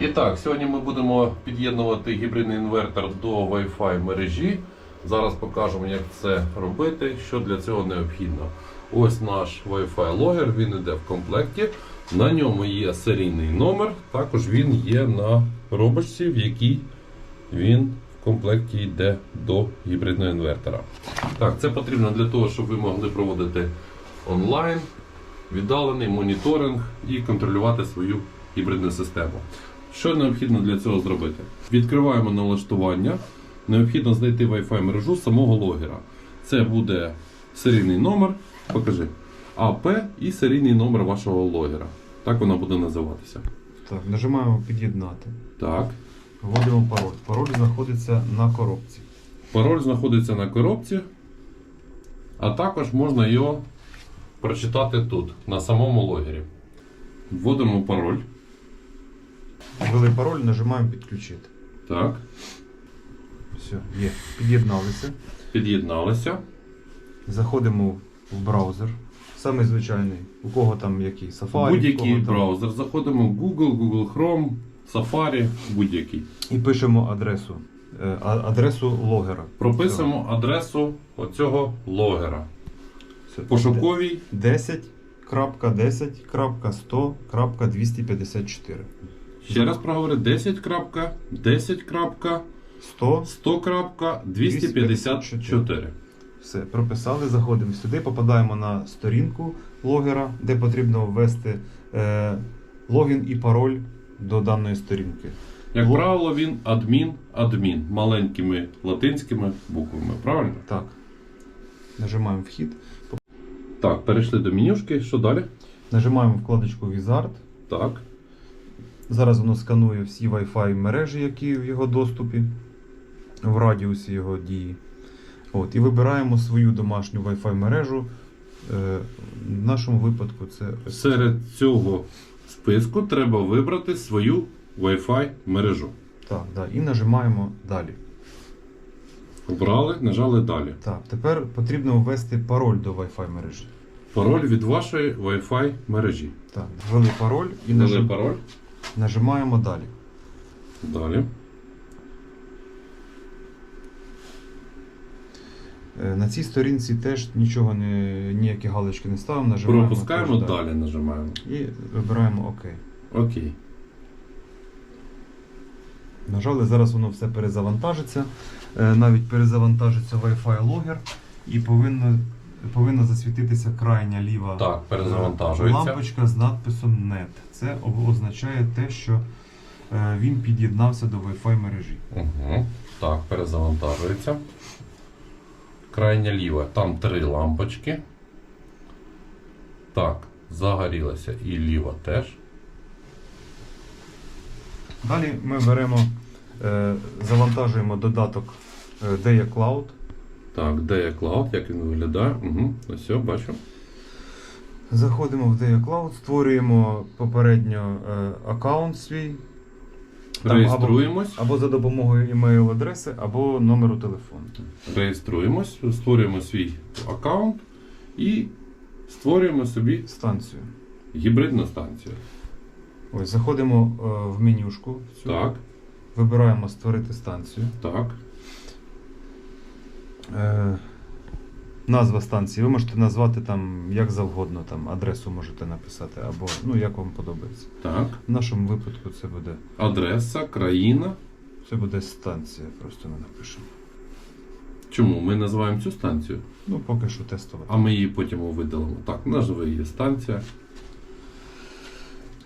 І так, сьогодні ми будемо під'єднувати гібридний інвертор до Wi-Fi мережі. Зараз покажемо, як це робити, що для цього необхідно. Ось наш Wi-Fi логер, він йде в комплекті. На ньому є серійний номер, також він є на робочці, в якій він в комплекті йде до гібридного інвертора. Так, це потрібно для того, щоб ви могли проводити онлайн, віддалений моніторинг і контролювати свою гібридну систему. Що необхідно для цього зробити? Відкриваємо налаштування. Необхідно знайти Wi-Fi мережу самого логера. Це буде серійний номер, покажи, АП і серійний номер вашого логера. Так вона буде називатися. Так, нажимаємо під'єднати. Так. Вводимо пароль. Пароль знаходиться на коробці. Пароль знаходиться на коробці, а також можна його прочитати тут, на самому логері. Вводимо пароль. Ввели пароль, нажимаємо підключити. Так. Все, є. Під'єдналися. Під'єдналися. Заходимо в браузер. Самий звичайний. У кого там який? Safari. Будь-який там. браузер. Заходимо в Google, Google Chrome, Safari, будь-який. І пишемо адресу. Е, адресу логера. Прописуємо адресу оцього логера. Все. Пошуковій 10.10.100.254. Ще раз проговорю 10.10.100.254. 100. Все, прописали, заходимо сюди, попадаємо на сторінку логера, де потрібно ввести е, логін і пароль до даної сторінки. Як Ло- правило, він адмін, адмін маленькими латинськими буквами. Правильно? Так. Нажимаємо вхід, Так, перейшли до менюшки. Що далі? нажимаємо вкладочку Wizard. Так. Зараз воно сканує всі Wi-Fi мережі, які в його доступі, в радіусі його дії. От, і вибираємо свою домашню Wi-Fi мережу. Е, в нашому випадку це Серед цього списку треба вибрати свою Wi-Fi мережу. так, да, і нажимаємо далі. Обрали, нажали далі. Так, тепер потрібно ввести пароль до Wi-Fi мережі. Пароль від вашої Wi-Fi мережі. Так, ввели пароль і Ввели нажим- пароль. Нажимаємо далі. Далі. Е, На цій сторінці теж нічого не, ніякі галочки не ставимо, нажимаємо. Пропускаємо теж далі, нажимаємо. І вибираємо ОК. Окей. Нажали, зараз воно все перезавантажиться. Е, Навіть перезавантажиться Wi-Fi логер і повинно, повинна засвітитися крайня ліва Так, перезавантажується. лампочка з надписом NET. Це означає те, що е, він під'єднався до Wi-Fi мережі. Угу. Так, перезавантажується. Крайня ліва. Там три лампочки. Так, загорілася і ліва теж. Далі ми беремо, е, завантажуємо додаток е, Deya Cloud. Так, де є клауд, як він виглядає? Угу. Ось все, бачу. Заходимо в Deya Cloud, створюємо попередньо е, аккаунт свій. Там Реєструємось. Або, або за допомогою імейл адреси, або номеру телефону. Реєструємось, створюємо свій аккаунт і створюємо собі Станцію. гібридну станцію. Ось, заходимо е, в менюшку. цю, Так, Вибираємо створити станцію. так. Е, назва станції. Ви можете назвати там як завгодно, там адресу можете написати, або ну як вам подобається. Так. В нашому випадку це буде, Адреса, країна. це буде станція, просто ми напишемо. Чому? Ми називаємо цю станцію, Ну, поки що тестова. а ми її потім видалимо. Так, назва її станція.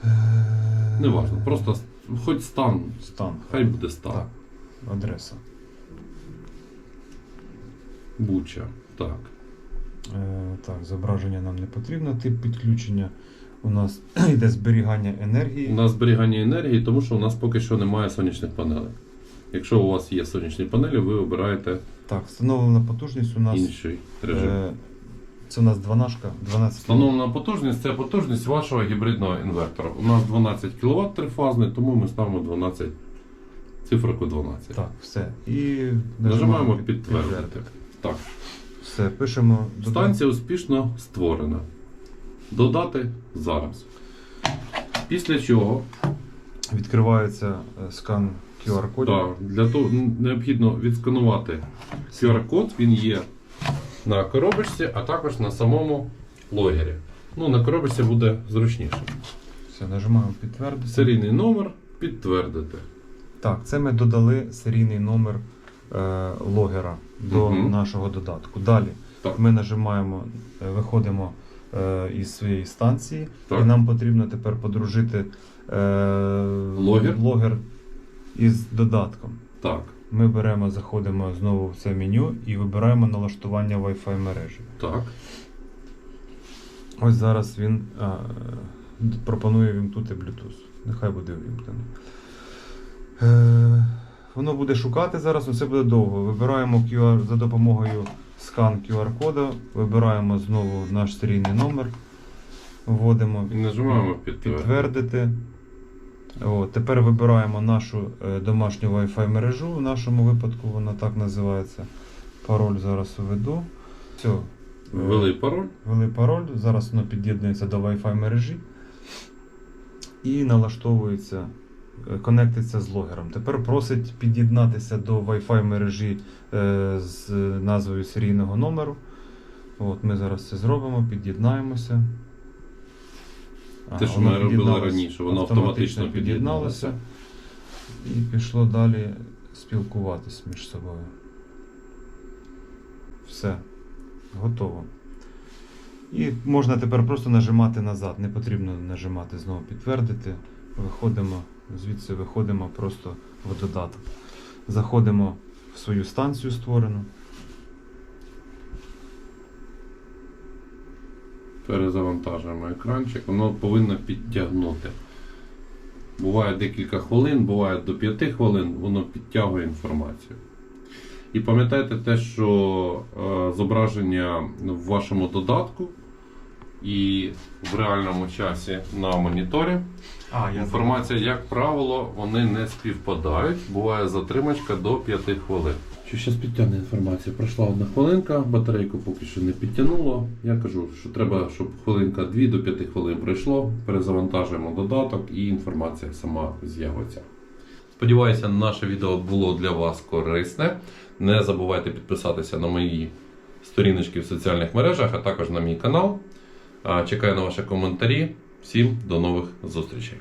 Е, Неважно, просто хоч стан. стан. Хай буде стан. Так, адреса. Буча. Так. Е, так, зображення нам не потрібно. Тип підключення у нас йде зберігання енергії. У нас зберігання енергії, тому що у нас поки що немає сонячних панелей. Якщо у вас є сонячні панелі, ви обираєте Так, встановлена потужність у нас. інший режим. Е, це у нас 12, 12 Встановлена потужність це потужність вашого гібридного інвертора. У нас 12 кВт трифазний, тому ми ставимо 12 циферку 12. Так, все. І Нажимаємо під- підтвердити. Так. Все, пишемо Станція успішно створена. Додати зараз. Після чого відкривається е, скан QR-кодів. Так, для того необхідно відсканувати QR-код, він є на коробочці, а також на самому логері. Ну, на коробочці буде зручніше. Все, нажимаємо підтвердити. Серійний номер підтвердити. Так, це ми додали серійний номер логера до Мгм. нашого додатку. Далі Так. ми нажимаємо, е, виходимо е, із своєї станції, Так. і нам потрібно тепер подружити е, Логер? логер із додатком. Так, Ми беремо, заходимо знову в це меню і вибираємо налаштування Wi-Fi мережі. так. Ось зараз він а, е, пропонує вімкнути Bluetooth. Нехай буде вімкнений. Е, воно буде шукати зараз, але це буде довго. Вибираємо QR за допомогою скан QR-коду, вибираємо знову наш серійний номер, вводимо І нажимаємо підтвердити. От, тепер вибираємо нашу е, домашню Wi-Fi мережу. В нашому випадку вона так називається. Пароль зараз введу. Все. Ввели пароль. Ввели пароль, зараз воно під'єднується до Wi-Fi мережі і налаштовується, конектиться з логером. Тепер просить під'єднатися до Wi-Fi мережі е, з назвою серійного номеру. От Ми зараз це зробимо, під'єднаємося. Те, що ми робили раніше, воно автоматично під'єдналося. І пішло далі спілкуватись між собою. Все, готово. І можна тепер просто нажимати назад. Не потрібно нажимати знову підтвердити. Виходимо, звідси виходимо просто в додаток. Заходимо в свою станцію створену. Перезавантажуємо екранчик, воно повинно підтягнути. Буває декілька хвилин, буває до 5 хвилин, воно підтягує інформацію. І пам'ятайте те, що е, зображення в вашому додатку і в реальному часі на моніторі. А, Інформація, як правило, вони не співпадають. Буває затримачка до 5 хвилин. Що зараз підтягне інформація? Пройшла одна хвилинка, батарейку поки що не підтягнуло. Я кажу, що треба, щоб хвилинка 2 до 5 хвилин пройшло. Перезавантажуємо додаток і інформація сама з'явиться. Сподіваюся, наше відео було для вас корисне. Не забувайте підписатися на мої сторіночки в соціальних мережах, а також на мій канал. Чекаю на ваші коментарі. Всім до нових зустрічей!